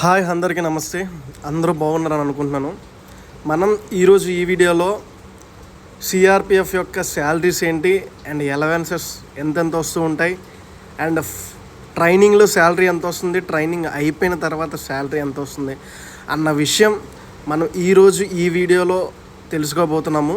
Hi అందరికీ నమస్తే. అందరూ బాగున్నారని అనుకుంటున్నాను. మనం ఈరోజు ఈ వీడియోలో సిఆర్పిఎఫ్ యొక్క శాలరీస్ ఏంటి అండ్ ఎలవెన్సెస్ ఎంతెంత వస్తూ ఉంటాయి అండ్ ట్రైనింగ్లో శాలరీ ఎంత వస్తుంది ట్రైనింగ్ అయిపోయిన తర్వాత శాలరీ ఎంత వస్తుంది అన్న విషయం మనం ఈరోజు ఈ వీడియోలో తెలుసుకోబోతున్నాము.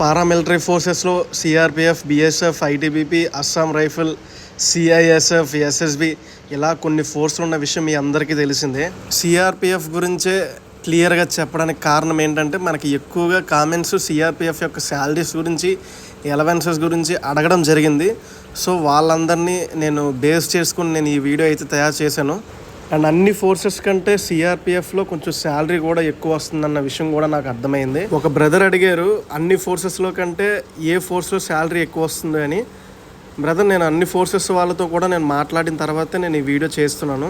Paramilitary ఫోర్సెస్లో CRPF BSF ITBP Assam rifle CISF SSB ఇలా కొన్ని ఫోర్స్లు ఉన్న విషయం మీ అందరికీ తెలిసిందే. సిఆర్పిఎఫ్ గురించే క్లియర్గా చెప్పడానికి కారణం ఏంటంటే మనకి ఎక్కువగా కామెంట్స్ సిఆర్పిఎఫ్ యొక్క శాలరీస్ గురించి ఎలవెన్సెస్ గురించి అడగడం జరిగింది. సో వాళ్ళందరినీ నేను బేస్ చేసుకుని నేను ఈ వీడియో అయితే తయారు చేశాను. అండ్ అన్ని ఫోర్సెస్ కంటే సిఆర్పిఎఫ్లో కొంచెం శాలరీ కూడా ఎక్కువ వస్తుందన్న విషయం కూడా నాకు అర్థమైంది. ఒక బ్రదర్ అడిగారు అన్ని ఫోర్సెస్లో కంటే ఏ ఫోర్స్లో శాలరీ ఎక్కువ వస్తుంది? అని. బ్రదర్ నేను అన్ని ఫోర్సెస్ వాళ్ళతో కూడా నేను మాట్లాడిన తర్వాతే నేను ఈ వీడియో చేస్తున్నాను.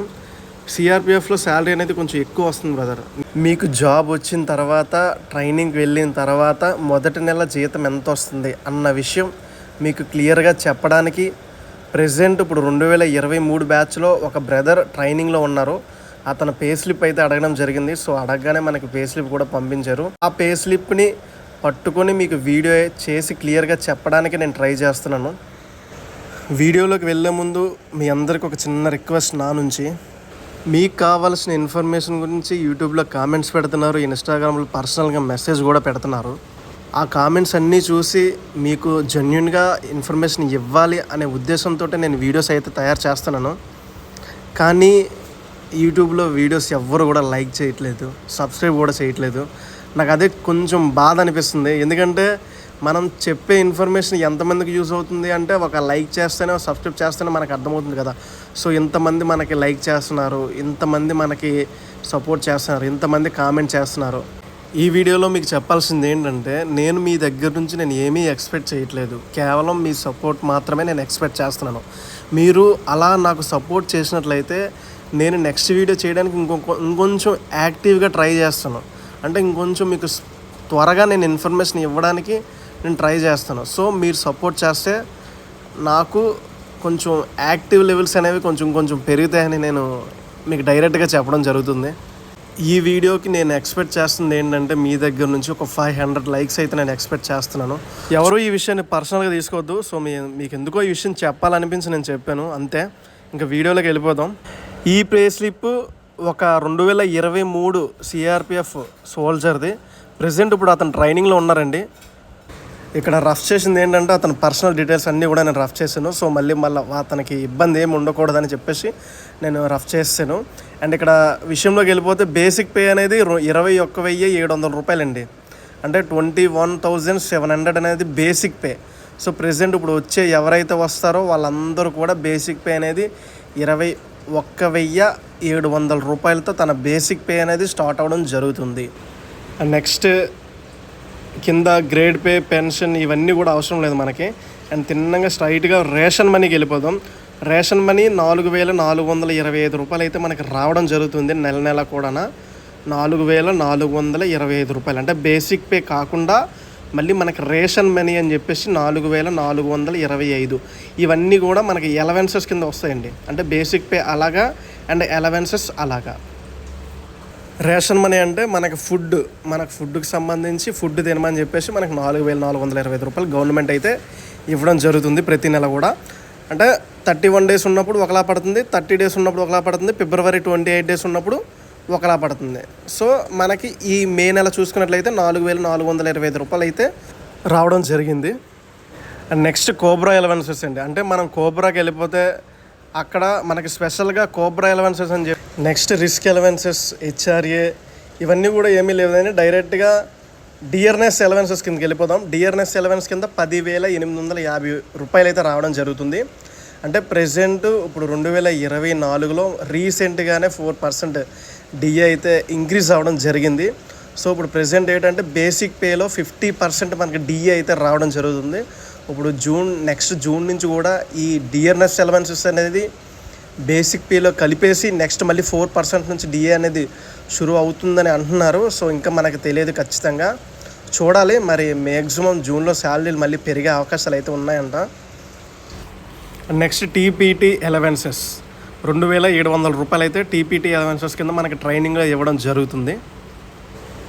సిఆర్పిఎఫ్లో శాలరీ అనేది కొంచెం ఎక్కువ వస్తుంది బ్రదర్ మీకు జాబ్ వచ్చిన తర్వాత ట్రైనింగ్కి వెళ్ళిన తర్వాత మొదటి నెల జీతం ఎంత వస్తుంది అన్న విషయం మీకు క్లియర్గా చెప్పడానికి ప్రెసెంట్ ఇప్పుడు రెండు వేల ఇరవై మూడు బ్యాచ్లో ఒక బ్రదర్ ట్రైనింగ్లో ఉన్నారు. అతను పే స్లిప్ అయితే అడగడం జరిగింది. సో అడగగానే మనకి పే స్లిప్ కూడా పంపించారు. ఆ పే స్లిప్ని పట్టుకొని మీకు వీడియో చేసి క్లియర్గా చెప్పడానికి నేను ట్రై చేస్తున్నాను. వీడియోలోకి వెళ్ళే ముందు మీ అందరికి ఒక చిన్న రిక్వెస్ట్ నా నుంచి. మీకు కావాల్సిన ఇన్ఫర్మేషన్ గురించి యూట్యూబ్లో కామెంట్స్ పెడుతున్నారు ఇన్స్టాగ్రామ్లో పర్సనల్గా మెసేజ్ కూడా పెడుతున్నారు. ఆ కామెంట్స్ అన్నీ చూసి మీకు జెన్యున్గా ఇన్ఫర్మేషన్ ఇవ్వాలి అనే ఉద్దేశంతో నేను వీడియోస్ అయితే తయారు చేస్తున్నాను. కానీ యూట్యూబ్లో వీడియోస్ ఎవ్వరు కూడా లైక్ చేయట్లేదు సబ్స్క్రైబ్ కూడా చేయట్లేదు. నాకు అదే కొంచెం బాధ అనిపిస్తుంది. ఎందుకంటే మనం చెప్పే ఇన్ఫర్మేషన్ ఎంతమందికి యూజ్ అవుతుంది అంటే ఒక లైక్ చేస్తేనే సబ్స్క్రైబ్ చేస్తేనే మనకు అర్థమవుతుంది కదా. సో ఇంతమంది మనకి లైక్ చేస్తున్నారు ఇంతమంది మనకి సపోర్ట్ చేస్తున్నారు ఇంతమంది కామెంట్ చేస్తున్నారు. ఈ వీడియోలో మీకు చెప్పాల్సింది ఏంటంటే నేను మీ దగ్గర నుంచి నేను ఏమీ ఎక్స్పెక్ట్ చేయట్లేదు. కేవలం మీ సపోర్ట్ మాత్రమే నేను ఎక్స్పెక్ట్ చేస్తున్నాను. మీరు అలా నాకు సపోర్ట్ చేసినట్లయితే నేను నెక్స్ట్ వీడియో చేయడానికి ఇంకొక ఇంకొంచెం యాక్టివ్గా ట్రై చేస్తాను. అంటే ఇంకొంచెం మీకు త్వరగా నేను ఇన్ఫర్మేషన్ ఇవ్వడానికి నేను ట్రై చేస్తాను. సో మీరు సపోర్ట్ చేస్తే నాకు కొంచెం యాక్టివ్ లెవెల్స్ అనేవి కొంచెం కొంచెం పెరుగుతాయని నేను మీకు డైరెక్ట్గా చెప్పడం జరుగుతుంది. ఈ వీడియోకి నేను ఎక్స్పెక్ట్ చేస్తుంది ఏంటంటే మీ దగ్గర నుంచి ఒక ఫైవ్ హండ్రెడ్ లైక్స్ అయితే నేను ఎక్స్పెక్ట్ చేస్తున్నాను. ఎవరు ఈ విషయాన్ని పర్సనల్గా తీసుకోవద్దు. సో మీ మీకు ఎందుకో ఈ విషయం చెప్పాలనిపించి నేను చెప్పాను. అంతే. ఇంకా వీడియోలోకి వెళ్ళిపోదాం. ఈ ప్లే స్లిప్ ఒక రెండు వేల ఇరవై మూడు సిఆర్పిఎఫ్ సోల్జర్ది. ప్రజెంట్ ఇప్పుడు అతను ట్రైనింగ్లో ఉన్నారండి. ఇక్కడ రఫ్ చేసింది ఏంటంటే అతని పర్సనల్ డీటెయిల్స్ అన్నీ కూడా నేను రఫ్ చేశాను. సో మళ్ళీ మళ్ళీ అతనికి ఇబ్బంది ఏమి ఉండకూడదని చెప్పేసి నేను రఫ్ చేసాను అండ్ ఇక్కడ విషయంలోకి వెళ్ళిపోతే బేసిక్ పే అనేది ఇరవై ఒక్క వెయ్యి ఏడు వందల రూపాయలండి. అంటే twenty one thousand seven hundred అనేది బేసిక్ పే. సో ప్రెసెంట్ ఇప్పుడు వచ్చే ఎవరైతే వస్తారో వాళ్ళందరూ కూడా బేసిక్ పే అనేది ఇరవై ఒక్క వెయ్యి ఏడు వందల రూపాయలతో తన బేసిక్ పే అనేది స్టార్ట్ అవ్వడం జరుగుతుంది. అండ్ నెక్స్ట్ కింద గ్రేడ్ పే పెన్షన్ ఇవన్నీ కూడా అవసరం లేదు మనకి. అండ్ తిన్నంగా స్ట్రైట్గా రేషన్ మనీకి వెళ్ళిపోదాం. రేషన్ మనీ నాలుగు వేల నాలుగు వందల ఇరవై ఐదు రూపాయలు అయితే మనకి రావడం జరుగుతుంది నెల నెల కూడా నాలుగు వేల నాలుగు వందల ఇరవై ఐదు రూపాయలు. అంటే బేసిక్ పే కాకుండా మళ్ళీ మనకి రేషన్ మనీ అని చెప్పేసి నాలుగు వేల నాలుగు వందల ఇరవై ఐదు. ఇవన్నీ కూడా మనకి ఎలవెన్సెస్ కింద వస్తాయండి. అంటే బేసిక్ పే అలాగా అండ్ ఎలవెన్సెస్ అలాగా. రేషన్ మనీ అంటే మనకి ఫుడ్ మనకు ఫుడ్కి సంబంధించి ఫుడ్ తినమని చెప్పేసి మనకు నాలుగు వేల నాలుగు వందల ఇరవై ఐదు రూపాయలు గవర్నమెంట్ అయితే ఇవ్వడం జరుగుతుంది ప్రతి నెల కూడా. అంటే థర్టీ వన్ డేస్ ఉన్నప్పుడు ఒకలా పడుతుంది థర్టీ డేస్ ఉన్నప్పుడు ఒకలా పడుతుంది ఫిబ్రవరి ట్వంటీ ఎయిట్ డేస్ ఉన్నప్పుడు ఒకలా పడుతుంది. సో మనకి ఈ మే నెల చూసుకున్నట్లయితే నాలుగు వేల నాలుగు వందల ఇరవై ఐదు రూపాయలు అయితే రావడం జరిగింది. అండ్ నెక్స్ట్ కోబ్రా ఎలవెన్సెస్ అండి. అంటే మనం కోబ్రాకి వెళ్ళిపోతే అక్కడ మనకి స్పెషల్గా కోబ్రా ఎలవెన్సెస్ అని చెప్పి నెక్స్ట్ రిస్క్ ఎలవెన్సెస్ హెచ్ఆర్ఏ ఇవన్నీ కూడా ఏమీ లేదని డైరెక్ట్గా డిఆర్ఎస్ ఎలవెన్సెస్ కిందకి వెళ్ళిపోదాం. డిఆర్ఎస్ ఎలవెన్స్ కింద పదివేల ఎనిమిది వందల యాభై రూపాయలు అయితే రావడం జరుగుతుంది. అంటే ప్రెసెంట్ ఇప్పుడు రెండు వేల ఇరవై నాలుగులో రీసెంట్గానే ఫోర్ పర్సెంట్ డిఏ అయితే ఇంక్రీజ్ అవ్వడం జరిగింది. సో ఇప్పుడు ప్రెసెంట్ ఏంటంటే బేసిక్ పేలో ఫిఫ్టీ పర్సెంట్ మనకి డిఏ అయితే రావడం జరుగుతుంది. ఇప్పుడు జూన్ నెక్స్ట్ జూన్ నుంచి కూడా ఈ డియర్నెస్ ఎలవెన్సెస్ అనేది బేసిక్ పేలో కలిపేసి నెక్స్ట్ మళ్ళీ ఫోర్ పర్సెంట్ నుంచి డిఏ అనేది షురు అవుతుందని అంటున్నారు. సో ఇంకా మనకు తెలియదు ఖచ్చితంగా. చూడాలి. మరి మ్యాక్సిమం జూన్లో శాలరీలు మళ్ళీ పెరిగే అవకాశాలు అయితే ఉన్నాయంట. నెక్స్ట్ టీపీటీ ఎలవెన్సెస్ రెండు వేల ఏడు వందల రూపాయలు అయితే టీపీటీ అలవెన్సెస్ కింద మనకి ట్రైనింగ్లో ఇవ్వడం జరుగుతుంది.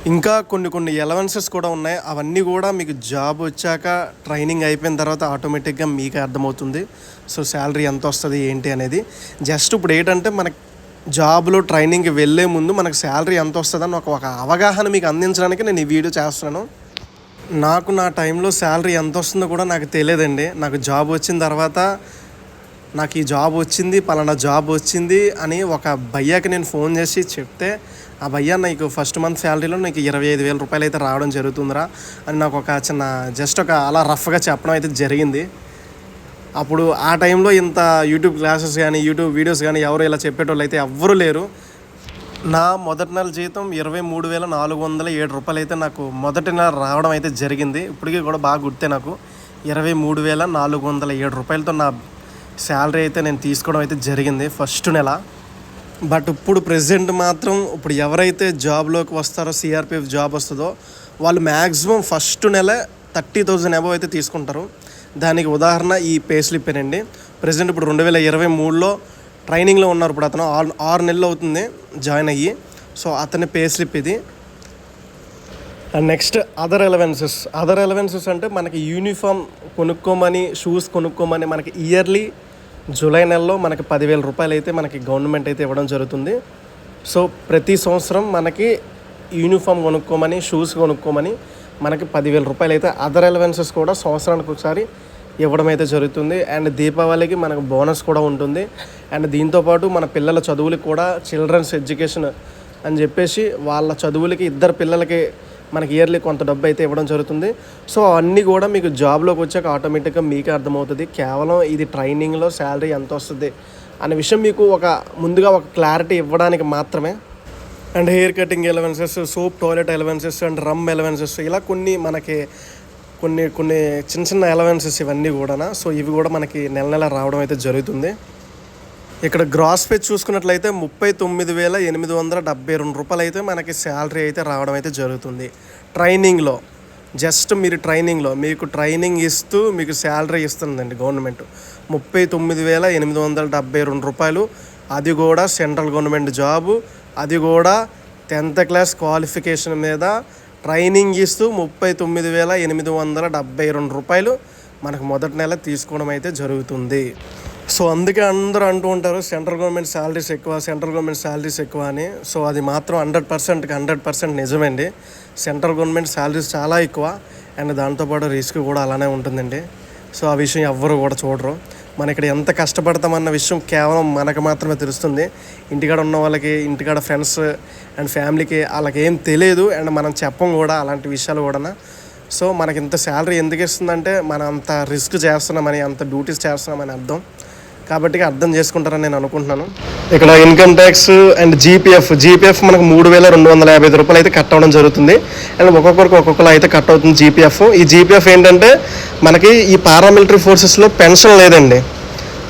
ఇంకా కొన్ని కొన్ని ఎలవెన్సెస్ కూడా ఉన్నాయి. అవన్నీ కూడా మీకు జాబ్ వచ్చాక ట్రైనింగ్ అయిపోయిన తర్వాత ఆటోమేటిక్గా మీకు అర్థమవుతుంది. సో శాలరీ ఎంత వస్తుంది ఏంటి అనేది. జస్ట్ ఇప్పుడు ఏంటంటే మనకి జాబ్లో ట్రైనింగ్కి వెళ్ళే ముందు మనకు శాలరీ ఎంత వస్తుందని ఒక ఒక అవగాహన మీకు అందించడానికి నేను ఈ వీడియో చేస్తున్నాను. నాకు నా టైంలో శాలరీ ఎంత వస్తుందో కూడా నాకు తెలియదండి. నాకు జాబ్ వచ్చిన తర్వాత నాకు ఈ జాబ్ వచ్చింది పలానా జాబ్ వచ్చింది అని ఒక భయ్యాకి నేను ఫోన్ చేసి చెప్తే ఆ భయ్యా నీకు ఫస్ట్ మంత్ శాలరీలో నీకు ఇరవై ఐదు వేల రూపాయలు అయితే రావడం జరుగుతుందిరా అని నాకు ఒక చిన్న జస్ట్ ఒక అలా రఫ్గా చెప్పడం అయితే జరిగింది. అప్పుడు ఆ టైంలో ఇంత యూట్యూబ్ క్లాసెస్ కానీ యూట్యూబ్ వీడియోస్ కానీ ఎవరు ఇలా చెప్పేటోళ్ళు అయితే ఎవ్వరూ లేరు. నా మొదటి నెల జీతం ఇరవై మూడు వేల నాలుగు వందల ఏడు రూపాయలు అయితే నాకు మొదటి నెల రావడం అయితే జరిగింది. ఇప్పటికీ కూడా బాగా గుర్తే నాకు. ఇరవై మూడు వేల నాలుగు వందల ఏడు రూపాయలతో నా శాలరీ అయితే నేను తీసుకోవడం అయితే జరిగింది ఫస్ట్ నెల. బట్ ఇప్పుడు ప్రెసెంట్ మాత్రం ఇప్పుడు ఎవరైతే జాబ్లోకి వస్తారో సిఆర్పిఎఫ్ జాబ్ వస్తుందో వాళ్ళు మ్యాక్సిమం ఫస్ట్ నెల థర్టీ థౌజండ్ అబవ్ అయితే తీసుకుంటారు. దానికి ఉదాహరణ ఈ పే స్లిప్పేనండి ప్రజెంట్ ఇప్పుడు రెండు వేల ఇరవై మూడులో ట్రైనింగ్లో ఉన్నారు ఇప్పుడు అతను. ఆరు ఆరు నెలలు అవుతుంది జాయిన్ అయ్యి. సో అతని పే స్లిప్ ఇది. And next other allowances. Other allowances అంటే మనకి యూనిఫామ్ కొనుక్కోమని షూస్ కొనుక్కోమని మనకి ఇయర్లీ జూలై నెలలో మనకి పదివేల రూపాయలు అయితే మనకి గవర్నమెంట్ అయితే ఇవ్వడం జరుగుతుంది. సో ప్రతి సంవత్సరం మనకి యూనిఫామ్ కొనుక్కోమని షూస్ కొనుక్కోమని మనకి పదివేల రూపాయలు అయితే అదర్ ఎలవెన్సెస్ కూడా సంవత్సరానికి ఒకసారి ఇవ్వడం అయితే జరుగుతుంది. అండ్ దీపావళికి మనకు బోనస్ కూడా ఉంటుంది. అండ్ దీంతోపాటు మన పిల్లల చదువులకు కూడా చిల్డ్రన్స్ ఎడ్యుకేషన్ అని చెప్పేసి వాళ్ళ చదువులకి ఇద్దరు పిల్లలకి మనకి ఇయర్లీ కొంత డబ్బు అయితే ఇవ్వడం జరుగుతుంది. సో అన్నీ కూడా మీకు జాబ్లోకి వచ్చాక ఆటోమేటిక్గా మీకే అర్థమవుతుంది. కేవలం ఇది ట్రైనింగ్లో శాలరీ ఎంత వస్తుంది అనే విషయం మీకు ఒక ముందుగా ఒక క్లారిటీ ఇవ్వడానికి మాత్రమే. And hair cutting allowances soap toilet allowances and rum allowances ఇలా కొన్ని మనకి కొన్ని కొన్ని చిన్న చిన్న ఎలవెన్సెస్ ఇవన్నీ కూడా సో ఇవి కూడా మనకి నెల నెల రావడం అయితే జరుగుతుంది. ఇక్కడ గ్రాస్ పే చూసుకున్నట్లయితే ముప్పై తొమ్మిది వేల ఎనిమిది వందల డెబ్బై రెండు రూపాయలు అయితే మనకి శాలరీ అయితే రావడం అయితే జరుగుతుంది. ట్రైనింగ్లో జస్ట్ మీరు ట్రైనింగ్లో మీకు ట్రైనింగ్ ఇస్తూ మీకు శాలరీ ఇస్తుందండి గవర్నమెంట్ ముప్పై తొమ్మిది వేల ఎనిమిది వందల డెబ్బై రెండు రూపాయలు. అది కూడా సెంట్రల్ గవర్నమెంట్ జాబు అది కూడా టెన్త్ క్లాస్ క్వాలిఫికేషన్ మీద ట్రైనింగ్ ఇస్తూ ముప్పై తొమ్మిది వేల ఎనిమిది వందల డెబ్బై రెండు రూపాయలు మనకు మొదటి నెల తీసుకోవడం అయితే జరుగుతుంది. సో అందుకే అందరూ అంటూ ఉంటారు సెంట్రల్ గవర్నమెంట్ శాలరీస్ ఎక్కువ సెంట్రల్ గవర్నమెంట్ శాలరీస్ ఎక్కువ అని. సో అది మాత్రం హండ్రెడ్ పర్సెంట్కి హండ్రెడ్ పర్సెంట్ నిజమండి. సెంట్రల్ గవర్నమెంట్ శాలరీస్ చాలా ఎక్కువ అండ్ దాంతోపాటు రిస్క్ కూడా అలానే ఉంటుందండి. సో ఆ విషయం ఎవ్వరు కూడా చూడరు. మన ఇక్కడ ఎంత కష్టపడతామన్న విషయం కేవలం మనకు మాత్రమే తెలుస్తుంది. ఇంటికాడ ఉన్న వాళ్ళకి ఇంటికాడ ఫ్రెండ్స్ అండ్ ఫ్యామిలీకి వాళ్ళకి ఏం తెలియదు అండ్ మనం చెప్పం కూడా అలాంటి విషయాలు కూడా సో మనకి ఇంత శాలరీ ఎందుకు ఇస్తుందంటే మనం అంత రిస్క్ చేస్తున్నామని అంత డ్యూటీస్ చేస్తున్నామని అర్థం. కాబట్టి అర్థం చేసుకుంటారని నేను అనుకుంటున్నాను. ఇక్కడ income tax and GPF GPF మనకు మూడు వేల రెండు వందల యాభై ఐదు రూపాయలు అయితే కట్ అవ్వడం జరుగుతుంది. అండ్ ఒక్కొక్కరికి ఒక్కొక్కరు అయితే కట్ అవుతుంది జీపీఎఫ్ ఈ జీపీఎఫ్ ఏంటంటే మనకి ఈ పారామిలిటరీ ఫోర్సెస్లో పెన్షన్ లేదండి.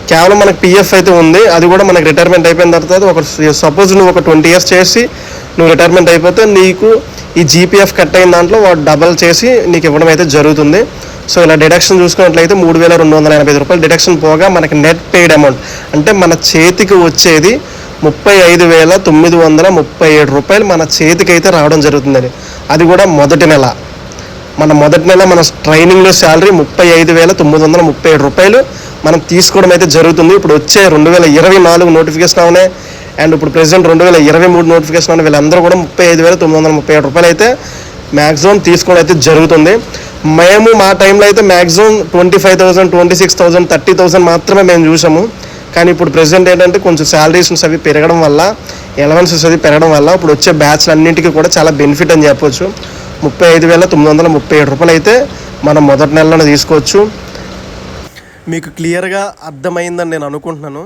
కేవలం మనకు పిఎఫ్ అయితే ఉంది. అది కూడా మనకి రిటైర్మెంట్ అయిపోయిన తర్వాత ఒక సపోజ్ నువ్వు ఒక ట్వంటీ ఇయర్స్ చేసి నువ్వు రిటైర్మెంట్ అయిపోతే నీకు ఈ జీపీఎఫ్ కట్ అయిన దాంట్లో వాడు డబల్ చేసి నీకు ఇవ్వడం అయితే జరుగుతుంది. సో ఇలా డిడక్షన్ చూసుకున్నట్లయితే మూడు వేల రెండు వందల ఎనభై రూపాయలు డిడక్షన్ పోగా మనకి నెట్ పెయిడ్ అమౌంట్ అంటే మన చేతికి వచ్చేది ముప్పై ఐదు వేల తొమ్మిది వందల ముప్పై ఏడు రూపాయలు మన చేతికి అయితే రావడం జరుగుతుందండి. అది కూడా మొదటి నెల. మన మొదటి నెల మన ట్రైనింగ్లో శాలరీ ముప్పై ఐదు వేల తొమ్మిది వందల ముప్పై ఏడు రూపాయలు మనం తీసుకోవడం అయితే జరుగుతుంది. ఇప్పుడు వచ్చే రెండు వేల ఇరవై నాలుగు నోటిఫికేషన్ అవునే అండ్ ఇప్పుడు ప్రెసెంట్ రెండు వేల ఇరవై మూడు నోటిఫికేషన్ అవునే వీళ్ళందరూ కూడా ముప్పై ఐదు వేల తొమ్మిది వందల ముప్పై ఏడు రూపాయలు అయితే మ్యాక్సిమం తీసుకోవడం అయితే జరుగుతుంది. మేము మా టైంలో అయితే maximum twenty five thousand twenty six thousand thirty thousand మాత్రమే మేము చూసాము. కానీ ఇప్పుడు ప్రెసెంట్ ఏంటంటే కొంచెం శాలరీస్ అవి పెరగడం వల్ల ఎలవెన్సెస్ అది పెరగడం వల్ల ఇప్పుడు వచ్చే బ్యాచ్లు అన్నింటికి కూడా చాలా బెనిఫిట్ అని చెప్పొచ్చు. ముప్పై ఐదు వేల తొమ్మిది వందల ముప్పై ఏడు రూపాయలు అయితే మనం మొదటి నెలలోనే తీసుకోవచ్చు. మీకు క్లియర్గా అర్థమైందని నేను అనుకుంటున్నాను.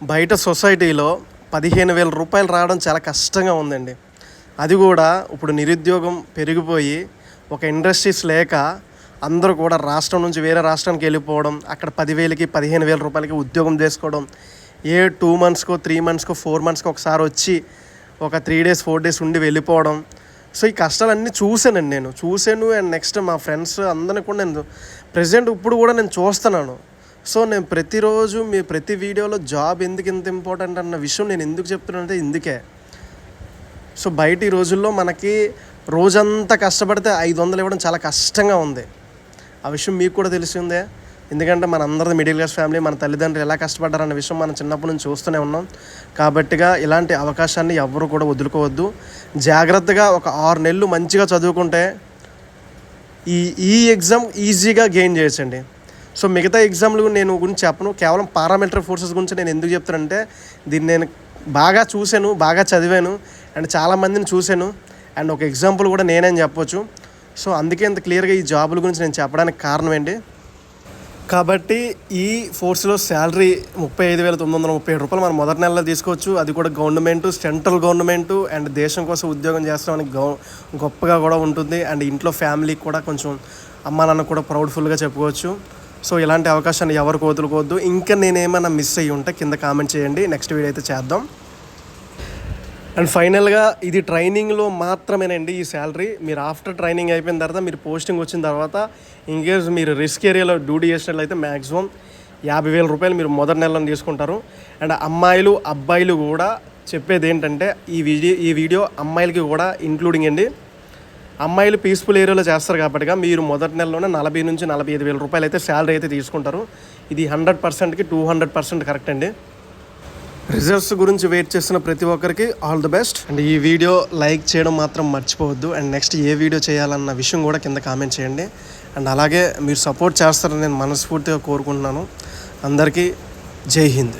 బయట సొసైటీలో పదిహేను వేల రూపాయలు రావడం చాలా కష్టంగా ఉందండి. అది కూడా ఇప్పుడు నిరుద్యోగం పెరిగిపోయి ఒక ఇండస్ట్రీస్ లేక అందరూ కూడా రాష్ట్రం నుంచి వేరే రాష్ట్రానికి వెళ్ళిపోవడం అక్కడ పదివేలకి పదిహేను వేల రూపాయలకి ఉద్యోగం చేసుకోవడం ఏ టూ మంత్స్కో త్రీ మంత్స్కో ఫోర్ మంత్స్కో ఒకసారి వచ్చి ఒక త్రీ డేస్ ఫోర్ డేస్ ఉండి వెళ్ళిపోవడం సో ఈ కష్టాలన్నీ చూశానండి నేను. చూశాను అండ్ నెక్స్ట్ మా ఫ్రెండ్స్ అందరిని కూడా నేను ప్రజెంట్ ఇప్పుడు కూడా నేను చూస్తున్నాను. సో నేను ప్రతిరోజు మీ ప్రతి వీడియోలో జాబ్ ఎందుకు ఇంత ఇంపార్టెంట్ అన్న విషయం నేను ఎందుకు చెప్తున్నానంటే ఇందుకే. సో బయట ఈ రోజుల్లో మనకి రోజంతా కష్టపడితే ఐదు వందలు ఇవ్వడం చాలా కష్టంగా ఉంది. ఆ విషయం మీకు కూడా తెలిసిందే ఎందుకంటే మన అందరిది మిడిల్ క్లాస్ ఫ్యామిలీ మన తల్లిదండ్రులు ఎలా కష్టపడ్డారన్న విషయం మనం చిన్నప్పటి నుంచి చూస్తూనే ఉన్నాం. కాబట్టిగా ఇలాంటి అవకాశాన్ని ఎవరు కూడా వదులుకోవద్దు. జాగ్రత్తగా ఒక ఆరు నెలలు మంచిగా చదువుకుంటే ఈ ఈ ఎగ్జామ్ ఈజీగా గెయిన్ చేయొచ్చండి. సో మిగతా ఎగ్జామ్లు నేను గురించి చెప్పను. కేవలం పారామిలిటరీ ఫోర్సెస్ గురించి నేను ఎందుకు చెప్తానంటే దీన్ని నేను బాగా చూశాను బాగా చదివాను అండ్ చాలామందిని చూశాను అండ్ ఒక ఎగ్జాంపుల్ కూడా నేనేం చెప్పొచ్చు. సో అందుకే ఇంత క్లియర్గా ఈ జాబుల గురించి నేను చెప్పడానికి కారణం ఏంటి? కాబట్టి ఈ ఫోర్స్లో శాలరీ ముప్పై ఐదు వేల తొమ్మిది వందల ముప్పై ఏడు రూపాయలు మనం మొదటి నెలలో తీసుకోవచ్చు. అది కూడా గవర్నమెంట్ సెంట్రల్ గవర్నమెంట్ అండ్ దేశం కోసం ఉద్యోగం చేస్తామని గౌ గొప్పగా కూడా ఉంటుంది. అండ్ ఇంట్లో ఫ్యామిలీకి కూడా కొంచెం అమ్మ నాన్న కూడా ప్రౌడ్ఫుల్గా చెప్పుకోవచ్చు. సో ఇలాంటి అవకాశాన్ని ఎవరికి వదులుకోవద్దు ఇంకా నేనేమైనా మిస్ అయ్యి ఉంటే కింద కామెంట్ చేయండి. నెక్స్ట్ వీడియో అయితే చేద్దాం. అండ్ ఫైనల్గా ఇది ట్రైనింగ్లో మాత్రమేనండి ఈ శాలరీ. మీరు ఆఫ్టర్ ట్రైనింగ్ అయిపోయిన తర్వాత మీరు పోస్టింగ్ వచ్చిన తర్వాత ఇంకేస్ మీరు రిస్క్ ఏరియాలో డ్యూటీ చేసినట్లయితే మ్యాక్సిమం యాభై వేల రూపాయలు మీరు మొదటి నెలలో తీసుకుంటారు. అండ్ అమ్మాయిలు అబ్బాయిలు కూడా చెప్పేది ఏంటంటే ఈ వీడియో ఈ వీడియో అమ్మాయిలకి కూడా ఇంక్లూడింగ్ అండి. అమ్మాయిలు పీస్ఫుల్ ఏరియాలో చేస్తారు కాబట్టి మీరు మొదటి నెలలోనే నలభై నుంచి నలభై ఐదు వేల రూపాయలు అయితే శాలరీ అయితే తీసుకుంటారు. ఇది హండ్రెడ్ పర్సెంట్కి టూ హండ్రెడ్ పర్సెంట్ కరెక్ట్ అండి. రిజల్ట్స్ గురించి వెయిట్ చేస్తున్న ప్రతి ఒక్కరికి ఆల్ ది బెస్ట్. అండ్ ఈ వీడియో లైక్ చేయడం మాత్రం మర్చిపోవద్దు. అండ్ నెక్స్ట్ ఏ వీడియో చేయాలన్న విషయం కూడా కింద కామెంట్ చేయండి. అండ్ అలాగే మీరు సపోర్ట్ చేస్తారని నేను మనస్ఫూర్తిగా కోరుకుంటున్నాను. అందరికీ జై హింద్.